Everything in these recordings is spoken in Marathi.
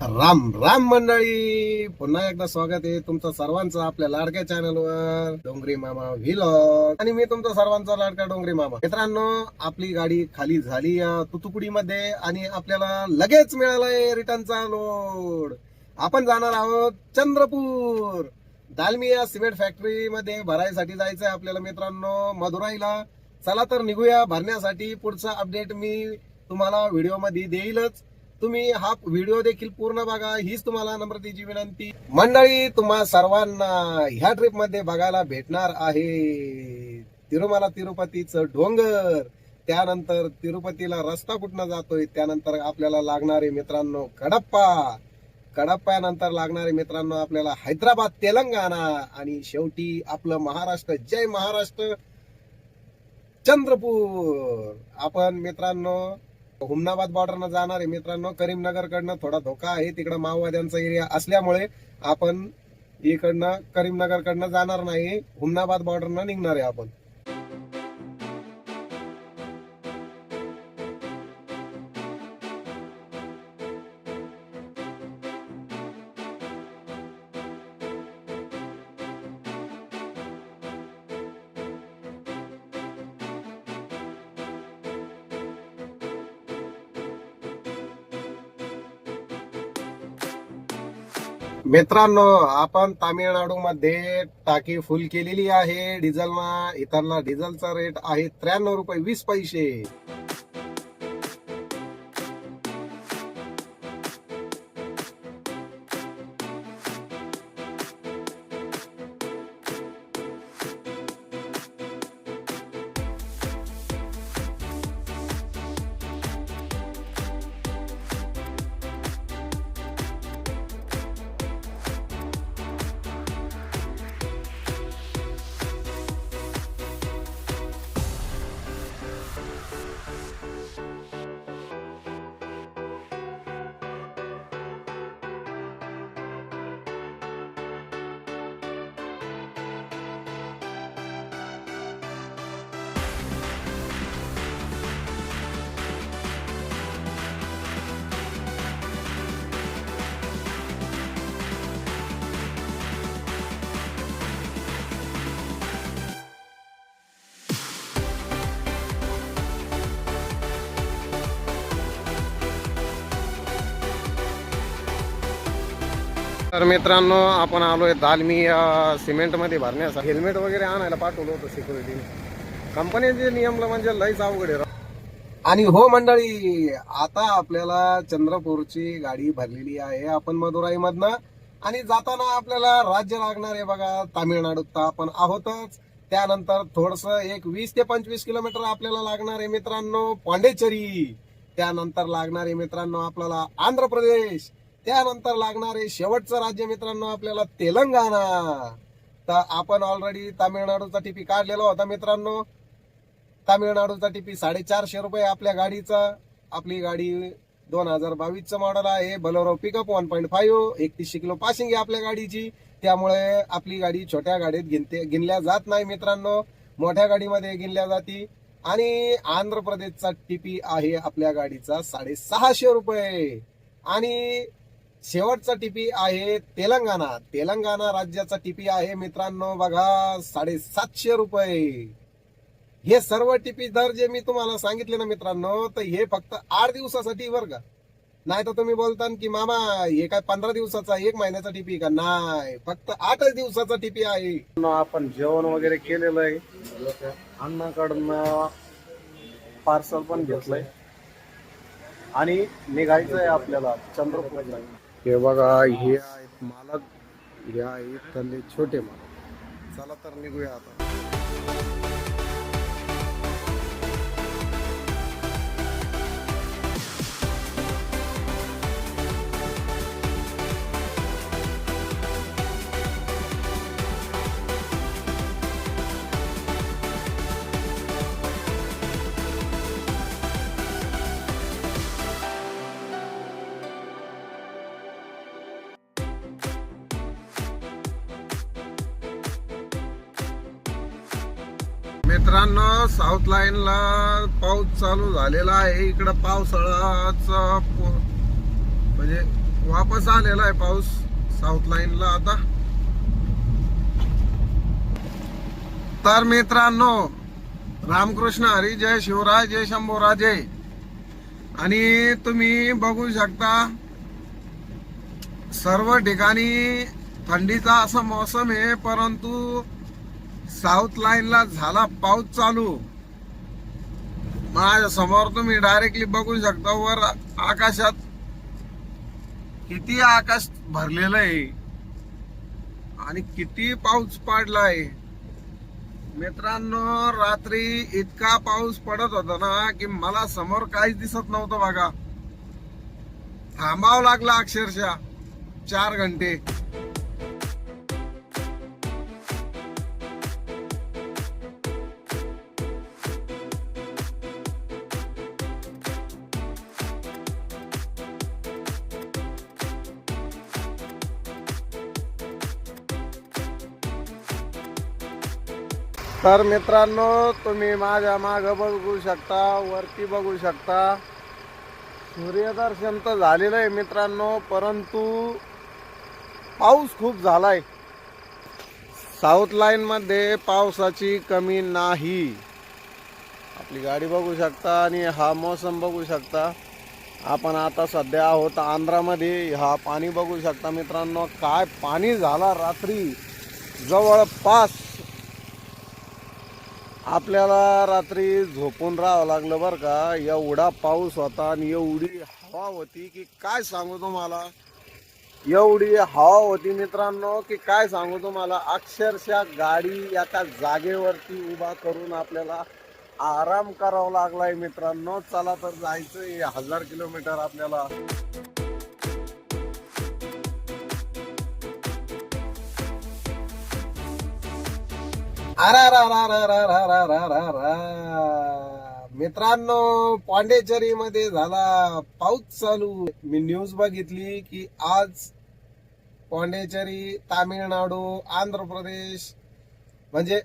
राम राम मंडळी. पुन्हा एकदा स्वागत आहे तुमचं सर्वांचं आपल्या लाडक्या चॅनलवर डोंगरी मामा व्हिलॉग आणि मी तुमचा सर्वांचा लाडका डोंगरी मामा. मित्रांनो आपली गाडी खाली झाली या तुतुकुडीमध्ये आणि आपल्याला लगेच मिळालाय रिटर्नचा लोड आपण जाणार आहोत चंद्रपूर. दालमिया सिमेंट फॅक्टरी मध्ये भरायसाठी जायचंय आपल्याला मित्रांनो मधुराईला चला तर निघूया भरण्यासाठी पुढचा अपडेट मी तुम्हाला व्हिडिओमध्ये देईलच. तुम्ही हा व्हिडिओ देखील पूर्ण बघा. हीच तुम्हाला नम्रतेची विनंती. मंडळी तुम्हा सर्वांना ह्या ट्रिपमध्ये बघायला भेटणार आहे तिरुमला तिरुपतीचं डोंगर. त्यानंतर तिरुपतीला रस्ता कुठनं जातोय? त्यानंतर आपल्याला लागणारे मित्रांनो कडप्पा. कडप्प्यानंतर लागणारे मित्रांनो आपल्याला हैदराबाद तेलंगणा आणि शेवटी आपलं महाराष्ट्र. जय महाराष्ट्र. चंद्रपूर. आपण मित्रांनो हुमनाबाद बॉर्डरनं जाणार आहे. मित्रांनो करीमनगर कडनं थोडा धोका आहे. तिकडं माओवाद्यांचा एरिया असल्यामुळे आपण इकडनं करीमनगर कडनं जाणार नाही. हुमनाबाद बॉर्डरनं निघणार आहे आपण. मित्रांनो आपण तामिळनाडू मध्ये टाकी फुल केलेली आहे. डिझेलना इतरला डिझेलचा रेट आहे त्र्याण्णव रुपये वीस पैसे. तर मित्रांनो आपण आलोय दालमी सिमेंटमध्ये भरण्यासाठी. हेल्मेट वगैरे आणायला पाठवलं होतं सिक्युरिटीने कंपनीचे नियम म्हणजे लईच अवघड आहे. आणि हो मंडळी आता आपल्याला चंद्रपूरची गाडी भरलेली आहे आपण मदुराई मधनं आणि जाताना आपल्याला राज्य लागणार आहे बघा तामिळनाडूत तर आपण आहोतच. त्यानंतर थोडस एक वीस ते पंचवीस किलोमीटर आपल्याला लागणार आहे मित्रांनो पांडेचेरी. त्यानंतर लागणार आहे मित्रांनो आपल्याला आंध्र प्रदेश. त्यानंतर लागणारे शेवटचं राज्य मित्रांनो आपल्याला तेलंगणा. तर आपण ऑलरेडी तामिळनाडूचा टिपी काढलेला होता मित्रांनो. तामिळनाडूचा टिपी साडेचारशे रुपये आपल्या गाडीचा. आपली गाडी दोन हजार बावीसचं मॉडेल आहे. Bolero pickup one point five एकतीसशे kilo passing आहे आपल्या गाडीची. त्यामुळे आपली गाडी छोट्या गाडीत गिनते गिनल्या जात नाही मित्रांनो. मोठ्या गाडीमध्ये गिनल्या जाती. आणि आंध्र प्रदेशचा टिपी आहे आपल्या गाडीचा साडेसहाशे रुपये. आणि शेवटचा टीपी आहे तेलंगणा. तेलंगणा राज्याचा टीपी आहे मित्रांनो बघा साडेसातशे रुपये. हे सर्व टीपी दर जे मी तुम्हाला सांगितले ना मित्रांनो तर हे फक्त आठ दिवसासाठी बरं का? नाही तर तुम्ही बोलता की मामा हे काय पंधरा दिवसाचा एक महिन्याचा टीपी का? नाही फक्त आठच दिवसाचा टीपी आहे. आपण जेवण वगैरे केलेलं आहे. अण्णाकडनं पार्सल पण घेतलंय. आणि निघायचं आहे आपल्याला चंद्रपूरला. हे बघा हे आहेत मालक हे आहेत त्यांनी छोटे मालक. चला तर निघूया आता. मित्रांनो साऊथ लाईनला पाऊस चालू झालेला आहे. इकडं पावसाळाचा म्हणजे वापस आलेला आहे पाऊस साऊथ लाईनला आता. तर मित्रांनो रामकृष्ण हरी जय शिवराय जय शंभूराजे. आणि तुम्ही बघू शकता सर्व ठिकाणी थंडीचा असा मौसम आहे परंतु साऊथ लाईनला झाला पाऊस चालू. माझ्यासमोर तुम्ही डायरेक्टली बघू शकता वर आकाशात किती आकाश भरलेलं आहे. आणि किती पाऊस पडलाय. मित्रांनो रात्री इतका पाऊस पडत होता ना की मला समोर काहीच दिसत नव्हतं बघा. थांबावं लागलं अक्षरशः चार घंटे. तर मित्रांनो तुम्ही माझ्या मागं बघू शकता वरती बघू शकता. सूर्यदर्शन तर झालेलं आहे मित्रांनो परंतु पाऊस खूप झालाय. साऊथ लाईनमध्ये पावसाची कमी नाही. आपली गाडी बघू शकता आणि हा मोसम बघू शकता. आपण आता सध्या आहोत आंध्रामध्ये. हा पाणी बघू शकता मित्रांनो काय पाणी झाला रात्री. जवळपास आपल्याला रात्री झोपून राहावं लागलं बरं का. एवढा पाऊस होता आणि एवढी हवा होती की काय सांगू तुम्हाला? एवढी हवा होती मित्रांनो की काय सांगू तुम्हाला? अक्षरशः गाडी एका जागेवरती उभा करून आपल्याला आराम करावा लागलाय मित्रांनो. चला तर जायचं हजार किलोमीटर आपल्याला. मित्रांनो पांडेचेरी मध्ये झाला पाऊस चालू. मी न्यूज बघितली की आज पांडेचेरी तामिळनाडू आंध्र प्रदेश म्हणजे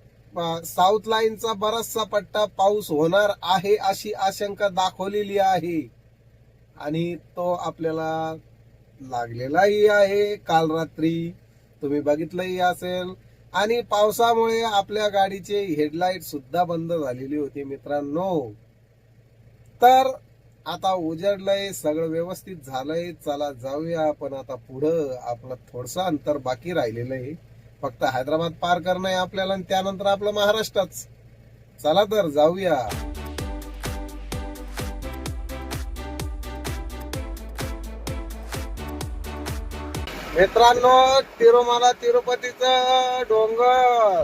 साऊथ लाईनचा बराचसा पट्टा पाऊस होणार आहे अशी आशंका दाखवलेली आहे. आणि तो आपल्याला लागलेलाही आहे. काल रात्री तुम्ही बघितलंही असेल. आणि पावसामुळे आपल्या गाडीचे हेडलाईट सुद्धा बंद झालेली होती मित्रांनो. तर आता उजडलंय सगळं व्यवस्थित झालंय चला जाऊया आपण आता पुढं. आपलं थोडस अंतर बाकी राहिलेलं आहे. फक्त हैदराबाद पार करणं आहे आपल्याला आणि त्यानंतर आपलं महाराष्ट्रच. चला तर जाऊया. मित्रांनो तिरुमाला तिरुपतीचं डोंगर.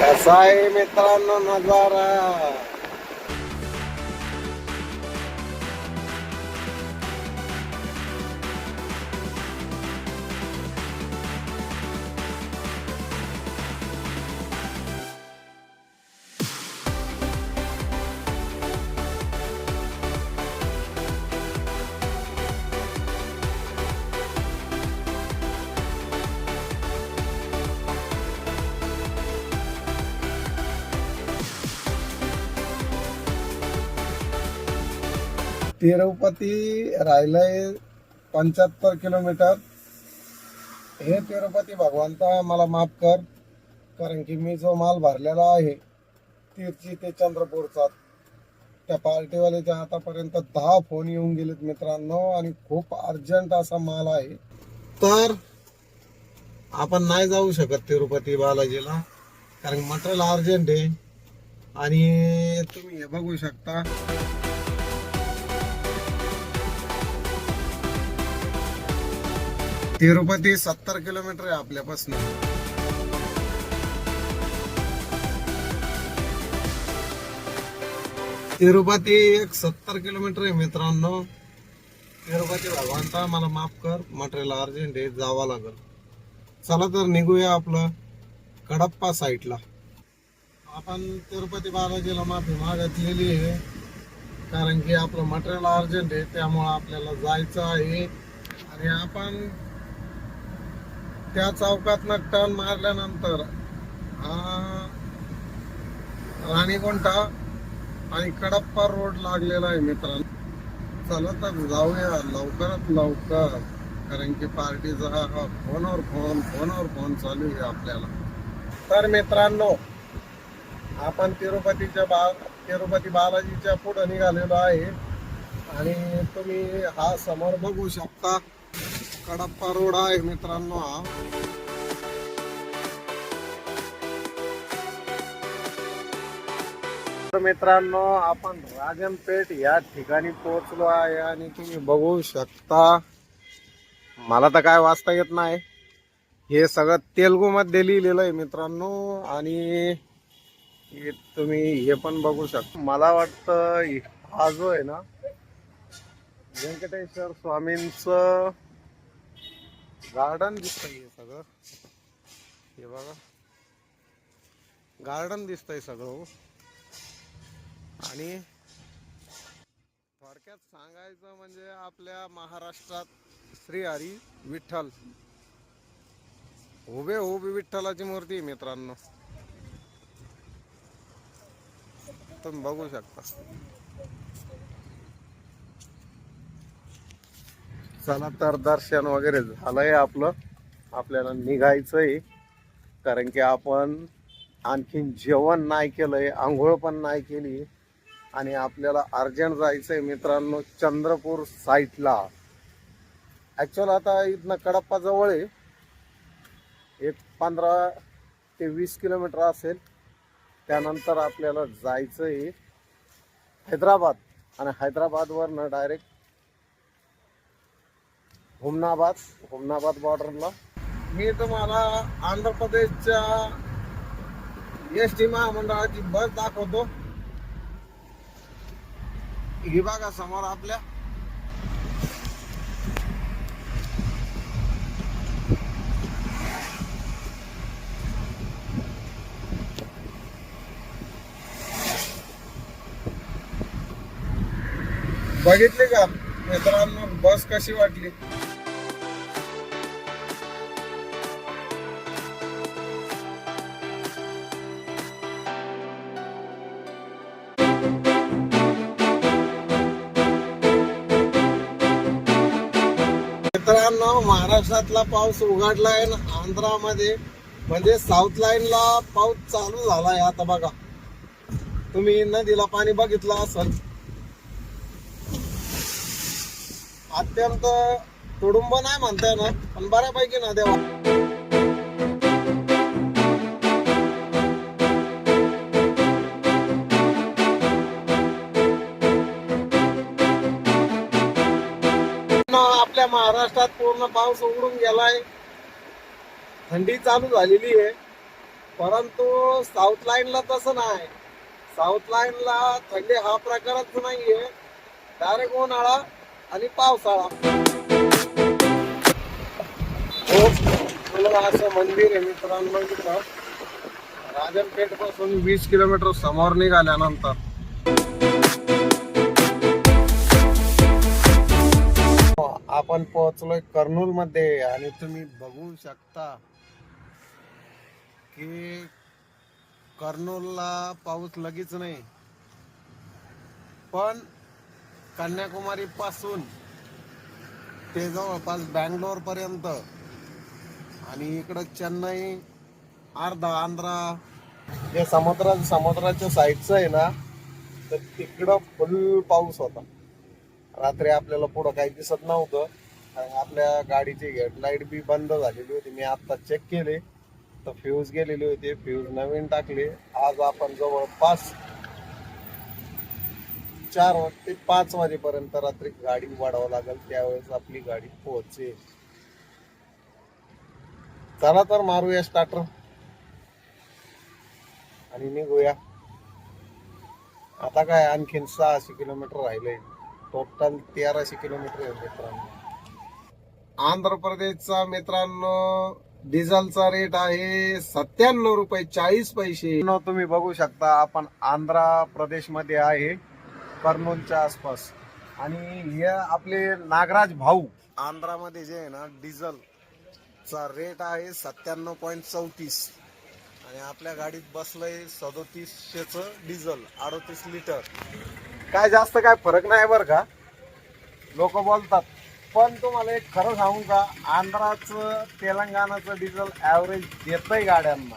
कसा आहे मित्रांनो नजारा? तिरुपती राहिलंय पंच्याहत्तर किलोमीटर. हे तिरुपती भगवंता मला माफ कर कारण की मी जो माल भरलेला आहे तिरची ते चंद्रपूरचा त्या पार्टीवाल्याच्या आतापर्यंत दहा फोन येऊन गेलेत मित्रांनो आणि खूप अर्जंट असा माल आहे. तर आपण नाही जाऊ शकत तिरुपती बालाजीला कारण मटेरियल अर्जंट आहे. आणि तुम्ही हे बघू शकता. तिरुपती सत्तर किलोमीटर आहे आपल्यापासून. तिरुपती एक सत्तर किलोमीटर आहे मित्रांनो. तिरुपती भगवंता मला माफ कर मटेरियल अर्जंट आहे जावा लागल. चला तर निघूया आपलं कडप्पा साईडला आपण तिरुपती बालाजीला माफी मागितलेली आहे कारण की आपलं मटेरियल अर्जंट आहे त्यामुळं आपल्याला जायचं आहे. आणि आपण त्या चौकातनं टर्न मारल्यानंतर राणीगुंठा आणि कडप्पा रोड लागलेला आहे मित्रांनो. चला तर जाऊया लवकरात लवकर कारण की पार्टीचा हा फोनवर फोन फोनवर फोन चालू आहे आपल्याला. तर मित्रांनो आपण तिरुपतीच्या बा तिरुपती बालाजीच्या पुढं निघालेलो आहे. आणि तुम्ही हा समोर बघू शकता. कडप्पा रोड आहे मित्रांनो हा. तर मित्रांनो आपण राजनपेठ या ठिकाणी पोहोचलो आहे आणि तुम्ही बघू शकता. मला तर काय वाचता येत नाही. हे सगळं तेलगू मध्ये लिहिलेलं आहे मित्रांनो आणि तुम्ही हे पण बघू शकता. मला वाटतं हा जो आहे ना व्यंकटेश्वर स्वामींच गार्डन दिसतंय हे सगळं. हे बघा. गार्डन दिसतंय सगळं हो. आणि थोडक्यात सांगायचं म्हणजे आपल्या महाराष्ट्रात श्री हरी विठ्ठल. उभे उभी विठ्ठलाची मूर्ती आहे मित्रांनो. तुम्ही बघू शकता. चला तर दर्शन वगैरे झालंय आपलं. आपल्याला निघायचंय. कारण की आपण आणखीन जेवण नाही केलंय आंघोळ पण नाही केली. आणि आपल्याला अर्जंट जायचंय मित्रांनो चंद्रपूर साईटला. ॲक्च्युअल आता इथनं कडप्पा जवळ आहे. एक पंधरा ते वीस किलोमीटर असेल. त्यानंतर आपल्याला जायचंय हैदराबाद. आणि हैदराबादवरनं डायरेक्ट हुमनाबाद हुमनाबाद बॉर्डरला मी तुम्हाला आंध्र प्रदेशच्या एस टी महामंडळाची बस दाखवतो. ही बघा समोर आपल्या. बघितली का मित्रांनो बस कशी वाटली? महाराष्ट्रातला पाऊस उघडलाय ना आंध्रामध्ये म्हणजे साऊथ लाईनला पाऊस चालू झालाय. आता बघा. तुम्ही नदीला पाणी बघितलं असेल. अत्यंत तुडुंब नाही म्हणता येणार पण बऱ्यापैकी ना देवा आपल्या महाराष्ट्रात पाऊस उघडून गेलाय. थंडी चालू झालेली आहे. परंतु साऊथ लाईनला तसं नाही. साऊथ लाईनला थंडी हा प्रकारच नाहीये. डायरेक्ट उन्हाळा आणि पावसाळा. हो, असं मंदिर आहे मित्रांनो तिथं राजनपेठपासून वीस किलोमीटर समोर निघाल्यानंतर. आपण पोहोचलोय कर्नूल मध्ये आणि तुम्ही बघू शकता की कर्नूलला पाऊस लगेच नाही. पण कन्याकुमारी पासून ते जवळपास बँगलोर पर्यंत आणि इकडं चेन्नई अर्धा आंध्रा हे समुद्रा समुद्राच्या साईडचं आहे ना तर तिकडं फुल पाऊस होता. रात्री आपल्याला पुढं काही दिसत नव्हतं. आणि आपल्या गाडीची हेडलाईट बी बंद झालेली होती. मी आत्ता चेक केले. तर फ्यूज गेलेले होते. फ्यूज नवीन टाकले. आज आपण जवळपास चार ते पाच वाजेपर्यंत रात्री गाडी वाढावं लागेल. त्यावेळेस आपली गाडी पोहोचेल. चला तर मारूया स्टार्टर आणि निघूया. आता काय आणखीन सहाशे किलोमीटर राहिले टोटल तेराशे किलोमीटर आहे मित्रांनो. आंध्र प्रदेशचा मित्रांनो डिझेलचा रेट आहे सत्त्याण्णव रुपये चाळीस पैसे. तुम्ही बघू शकता आपण आंध्र प्रदेशमध्ये आहे कर्नूलच्या आसपास. आणि हे आपले नागराज भाऊ. आंध्रामध्ये जे आहे ना डिझेल चा रेट आहे सत्त्याण्णव पॉईंट चौतीस. आणि आपल्या गाडीत बसलंय सदोतीसशेचं डिझेल अडोतीस लिटर काय जास्त काय फरक नाही बरं का? लोक बोलतात. पण तुम्हाला एक खरं सांगू का आंध्राचं तेलंगणाचं डिझेल ऍव्हरेज देतय गाड्यांना.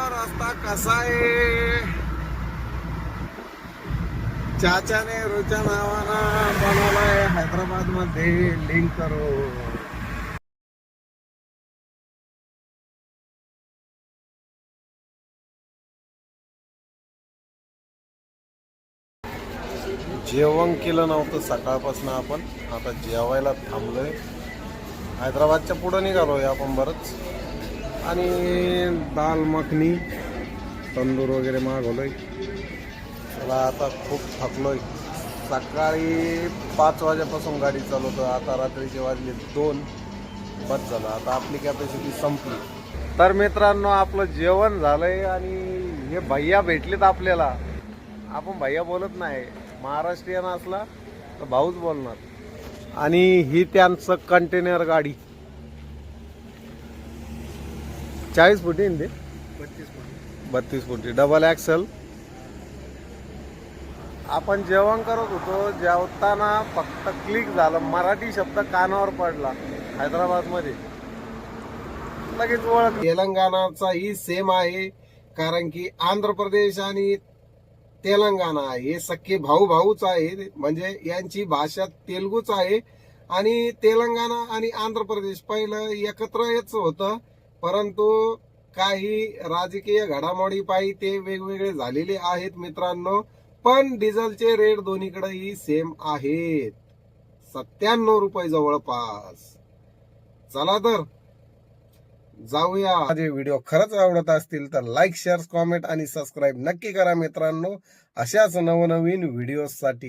रस्ता कसा आहे? चाचाने रोच्या नावानं बनवलाय. हैदराबादमध्ये लिंक करू. जेवण केलं नव्हतं सकाळपासून आपण. आता जेवायला थांबलोय. हैदराबादच्या पुढं निघालोय आपण बरंच. आणि दाल मखनी तंदूर वगैरे मागवलोय. चला आता खूप थकलोय. सकाळी पाच वाजेपासून गाडी चालवतो आता रात्रीचे वाजले दोन. बस झालं. आता आपली कॅपॅसिटी संपली. तर मित्रांनो आपलं जेवण झालंय आणि हे भैया भेटलेत आपल्याला. आपण भैया बोलत नाही. महाराष्ट्रीयन असला तर भाऊच बोलणार. आणि ही त्यांचं कंटेनर गाडी. चाळीस फुटी ते? बत्तीस फुटी. डबल ॲक्सल आपण जेवण करत होतो जेवताना फक्त क्लिक झालं. मराठी शब्द कानावर पडला हैदराबादमध्ये लगेच ओळख. तेलंगणाचाही सेम आहे कारण की आंध्र प्रदेश आणि तेलंगणा हे सख्खे भाऊ भाऊच आहे म्हणजे यांची भाषा तेलगूच आहे. आणि तेलंगणा आणि आंध्र प्रदेश पहिलं एकत्र येच होतं परंतु काही राजकीय घडामोडी पायी ते वेगवेगळे झालेले आहेत मित्रांनो. पण डिझेलचे रेट दोन्हीकडेही सेम आहेत. सत्त्याण्णव रुपये जवळपास. चला तर जाऊया. माझे व्हिडिओ खरंच आवडत असतील तर लाईक शेअर कॉमेंट आणि सबस्क्राईब नक्की करा मित्रांनो. अशाच नवनवीन व्हिडिओसाठी